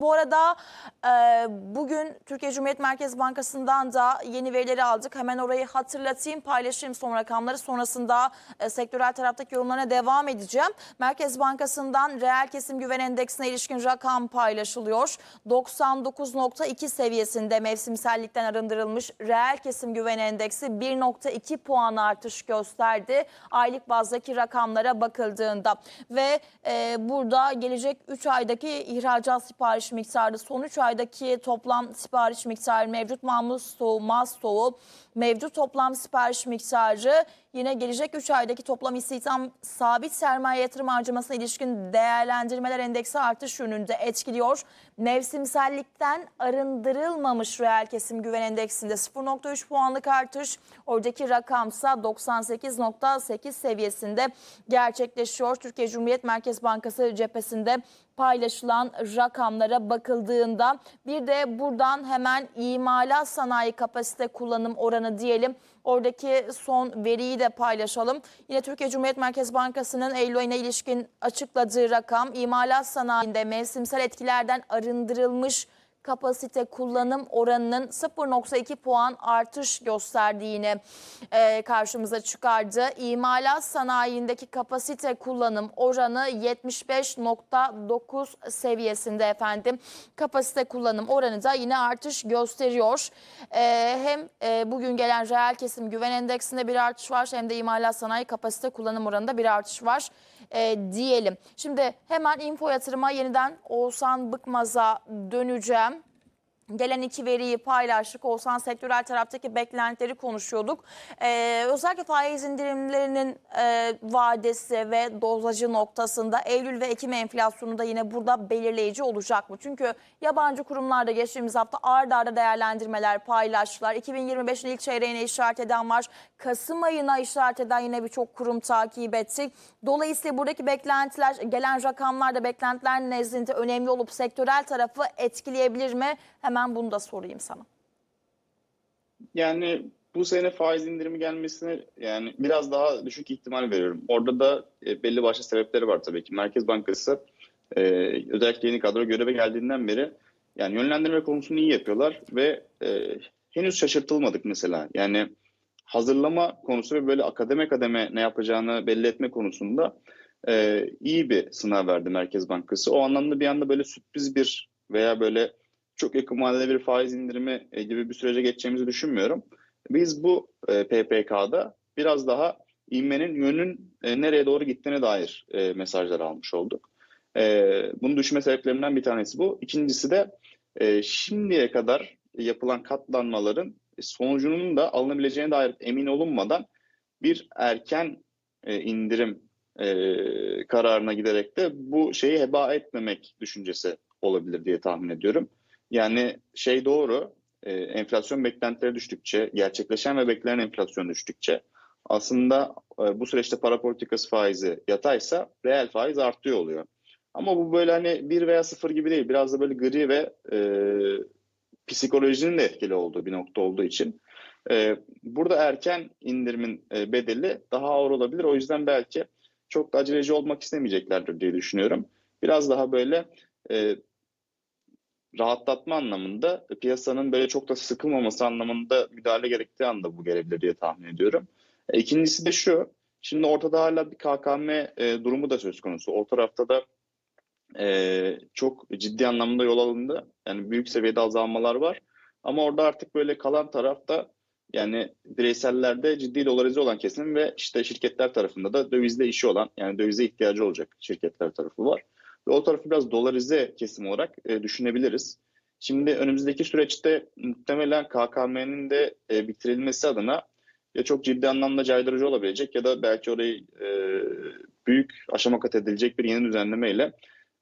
Bu arada e, bugün Türkiye Cumhuriyet Merkez Bankası'ndan da yeni verileri aldık. Hemen orayı hatırlatayım, paylaşayım son rakamları. Sonrasında e, sektörel taraftaki yorumlarına devam edeceğim. Merkez Bankası'ndan reel kesim güven endeksine ilişkin rakam paylaşılıyor. 99.2 seviyesinde mevsimsellikten arındırılmış reel kesim güven endeksi 1.2 puan artış gösterdi. Aylık bazdaki rakamlara bakıldığında ve e, burada gelecek 3 aydaki ihracat miktarı, son 3 aydaki toplam sipariş miktarı, mevcut. Mamul stoğu, mal stoğu, mevcut toplam sipariş miktarı yine gelecek 3 aydaki toplam istihdam sabit sermaye yatırım harcamasına ilişkin değerlendirmeler endeksi artış yönünde etkiliyor. Mevsimsellikten arındırılmamış reel kesim güven endeksinde 0.3 puanlık artış, oradaki rakamsa 98.8 seviyesinde gerçekleşiyor. Türkiye Cumhuriyet Merkez Bankası cephesinde paylaşılan rakamlara bakıldığında bir de buradan hemen imalat sanayi kapasite kullanım oranı diyelim. Oradaki son veriyi de paylaşalım. Yine Türkiye Cumhuriyet Merkez Bankası'nın Eylül ayına ilişkin açıkladığı rakam imalat sanayinde mevsimsel etkilerden arındırılmış kapasite kullanım oranının 0.2 puan artış gösterdiğini e, karşımıza çıkardı. İmalat sanayindeki kapasite kullanım oranı 75.9 seviyesinde efendim. Kapasite kullanım oranı da yine artış gösteriyor. E, hem e, bugün gelen reel kesim güven endeksinde bir artış var hem de imalat sanayi kapasite kullanım oranında bir artış var e, diyelim. Şimdi hemen info yatırıma yeniden Oğuzhan Bıkmaz'a döneceğim. Gelen iki veriyi paylaştık. Oğuzhan sektörel taraftaki beklentileri konuşuyorduk. Ee, özellikle faiz indirimlerinin e, vadesi ve dozajı noktasında Eylül ve Ekim enflasyonu da yine burada belirleyici olacak mı? Çünkü yabancı kurumlarda geçtiğimiz hafta ard arda değerlendirmeler paylaştılar. 2025'in ilk çeyreğine işaret eden var. Kasım ayına işaret eden yine birçok kurum takip ettik. Dolayısıyla buradaki beklentiler, gelen rakamlar da beklentiler nezdinde önemli olup sektörel tarafı etkileyebilir mi? Hemen bunu da sorayım sana. Yani bu sene faiz indirimi gelmesine yani biraz daha düşük ihtimal veriyorum. Orada da e, belli başlı sebepleri var tabii ki. Merkez Bankası e, özellikle yeni kadro göreve geldiğinden beri yani yönlendirme konusunu iyi yapıyorlar ve e, henüz şaşırtılmadık mesela. Yani hazırlama konusu ve böyle akademe kademe ne yapacağını belli etme konusunda iyi bir sınav verdi Merkez Bankası. O anlamda bir anda böyle sürpriz bir veya böyle çok yakın vadede bir faiz indirimi e, gibi bir sürece geçeceğimizi düşünmüyorum. Biz bu e, PPK'da biraz daha inmenin yönün e, nereye doğru gittiğine dair mesajlar almış olduk. Bunu düşünme sebeplerinden bir tanesi bu. İkincisi de şimdiye kadar yapılan katlanmaların sonucunun da alınabileceğine dair emin olunmadan bir erken indirim kararına giderek de bu şeyi heba etmemek düşüncesi olabilir diye tahmin ediyorum. Yani şey doğru, e, enflasyon beklentileri düştükçe, gerçekleşen ve beklenen enflasyon düştükçe aslında e, bu süreçte para politikası faizi yataysa reel faiz artıyor oluyor. Ama bu böyle hani bir veya sıfır gibi değil. Biraz da böyle gri ve e, psikolojinin de etkili olduğu bir nokta olduğu için. E, burada erken indirimin e, bedeli daha ağır olabilir. O yüzden belki çok da aceleci olmak istemeyeceklerdir diye düşünüyorum. Biraz daha böyle e, rahatlatma anlamında piyasanın böyle çok da sıkılmaması anlamında müdahale gerektiği anda bu gelebilir diye tahmin ediyorum. E, ikincisi de şu, şimdi ortada hala bir KKM e, durumu da söz konusu. O tarafta da e, çok ciddi anlamda yol alındı. Yani büyük seviyede azalmalar var. Ama orada artık böyle kalan tarafta yani bireysellerde ciddi dolarize olan kesim ve işte şirketler tarafında da dövizde işi olan yani dövize ihtiyacı olacak şirketler tarafı var. Ve o tarafı biraz dolarize kesim olarak e, düşünebiliriz. Şimdi önümüzdeki süreçte muhtemelen KKM'nin de e, bitirilmesi adına ya çok ciddi anlamda caydırıcı olabilecek ya da belki orayı e, büyük aşama kat edilecek bir yeni düzenlemeyle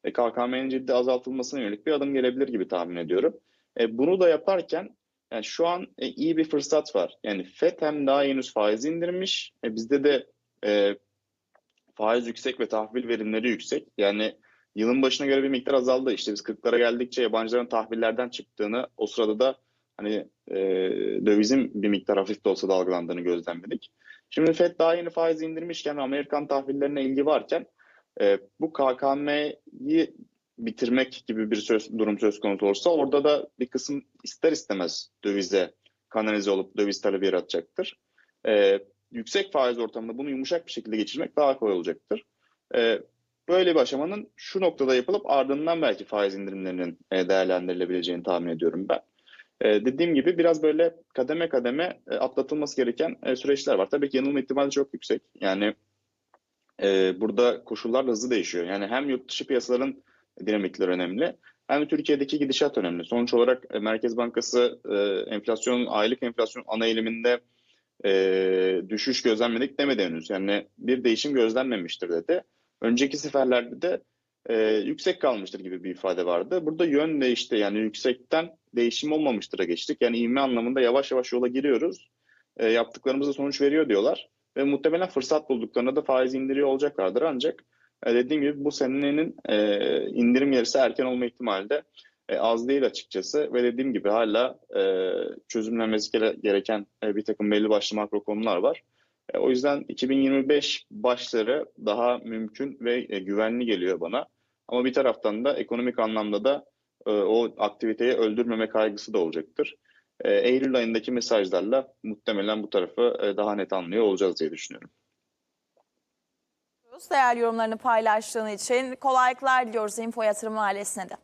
e, KKM'nin ciddi azaltılmasına yönelik bir adım gelebilir gibi tahmin ediyorum. E, bunu da yaparken yani şu an e, iyi bir fırsat var. Yani FED hem daha henüz faiz indirmiş. E, bizde de e, faiz yüksek ve tahvil verimleri yüksek. Yani yılın başına göre bir miktar azaldı. İşte biz 40'lara geldikçe yabancıların tahvillerden çıktığını o sırada da hani e, dövizin bir miktar hafif de olsa dalgalandığını gözlemledik. Şimdi FED daha yeni faiz indirmişken Amerikan tahvillerine ilgi varken e, bu KKM'yi bitirmek gibi bir söz, durum söz konusu olursa orada da bir kısım ister istemez dövize kanalize olup döviz talebi yaratacaktır. Ee, yüksek faiz ortamında bunu yumuşak bir şekilde geçirmek daha kolay olacaktır. Ee, böyle bir aşamanın şu noktada yapılıp ardından belki faiz indirimlerinin e, değerlendirilebileceğini tahmin ediyorum ben. Ee, dediğim gibi biraz böyle kademe kademe e, atlatılması gereken e, süreçler var. Tabii ki yanılma ihtimali çok yüksek. Yani e, burada koşullar hızlı değişiyor. Yani hem yurt dışı piyasaların dinamikleri önemli hem de Türkiye'deki gidişat önemli. Sonuç olarak e, Merkez Bankası e, enflasyon, aylık enflasyon ana eğiliminde e, düşüş gözlemledik demedi henüz. Yani bir değişim gözlenmemiştir dedi. Önceki seferlerde de e, yüksek kalmıştır gibi bir ifade vardı. Burada yön değişti. Yani yüksekten değişim olmamıştır'a geçtik. Yani ivme anlamında yavaş yavaş yola giriyoruz. E, yaptıklarımız da sonuç veriyor diyorlar. Ve muhtemelen fırsat bulduklarında da faiz indiriyor olacaklardır. Ancak e, dediğim gibi bu senenin e, indirim yarısı erken olma ihtimali de e, az değil açıkçası. Ve dediğim gibi hala e, çözümlenmesi gere- gereken e, bir takım belli başlı makro konular var. E, o yüzden 2025 başları daha mümkün ve e, güvenli geliyor bana. Ama bir taraftan da ekonomik anlamda da e, o aktiviteyi öldürmeme kaygısı da olacaktır. Eylül ayındaki mesajlarla muhtemelen bu tarafı daha net anlıyor olacağız diye düşünüyorum. Değerli yorumlarını paylaştığın için kolaylıklar diliyoruz Info Yatırım ailesine de.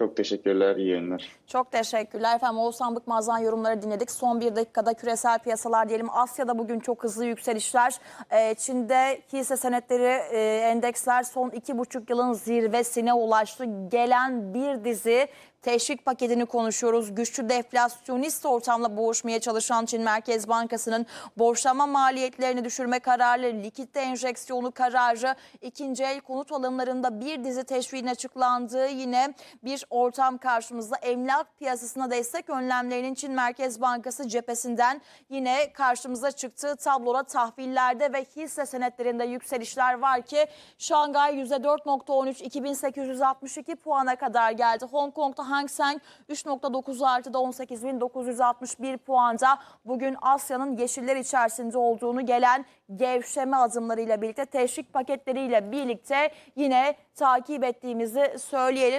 Çok teşekkürler, iyi yayınlar. Çok teşekkürler efendim. Oğuzhan Bıkmaz'dan yorumları dinledik. Son bir dakikada küresel piyasalar diyelim. Asya'da bugün çok hızlı yükselişler. Ee, Çin'de hisse senetleri, e, endeksler son iki buçuk yılın zirvesine ulaştı. Gelen bir dizi teşvik paketini konuşuyoruz. Güçlü deflasyonist ortamla boğuşmaya çalışan Çin Merkez Bankası'nın borçlama maliyetlerini düşürme kararı, likitte enjeksiyonu kararı, ikinci el konut alımlarında bir dizi teşviğin açıklandığı yine bir ortam karşımızda. Emlak piyasasına destek önlemlerinin Çin Merkez Bankası cephesinden yine karşımıza çıktığı tabloda tahvillerde ve hisse senetlerinde yükselişler var ki Şangay %4.13 2862 puana kadar geldi. Hong Kong'da Hang Seng 3.9 artıda 18.961 puanda bugün Asya'nın yeşiller içerisinde olduğunu gelen gevşeme adımlarıyla birlikte teşvik paketleriyle birlikte yine takip ettiğimizi söyleyelim.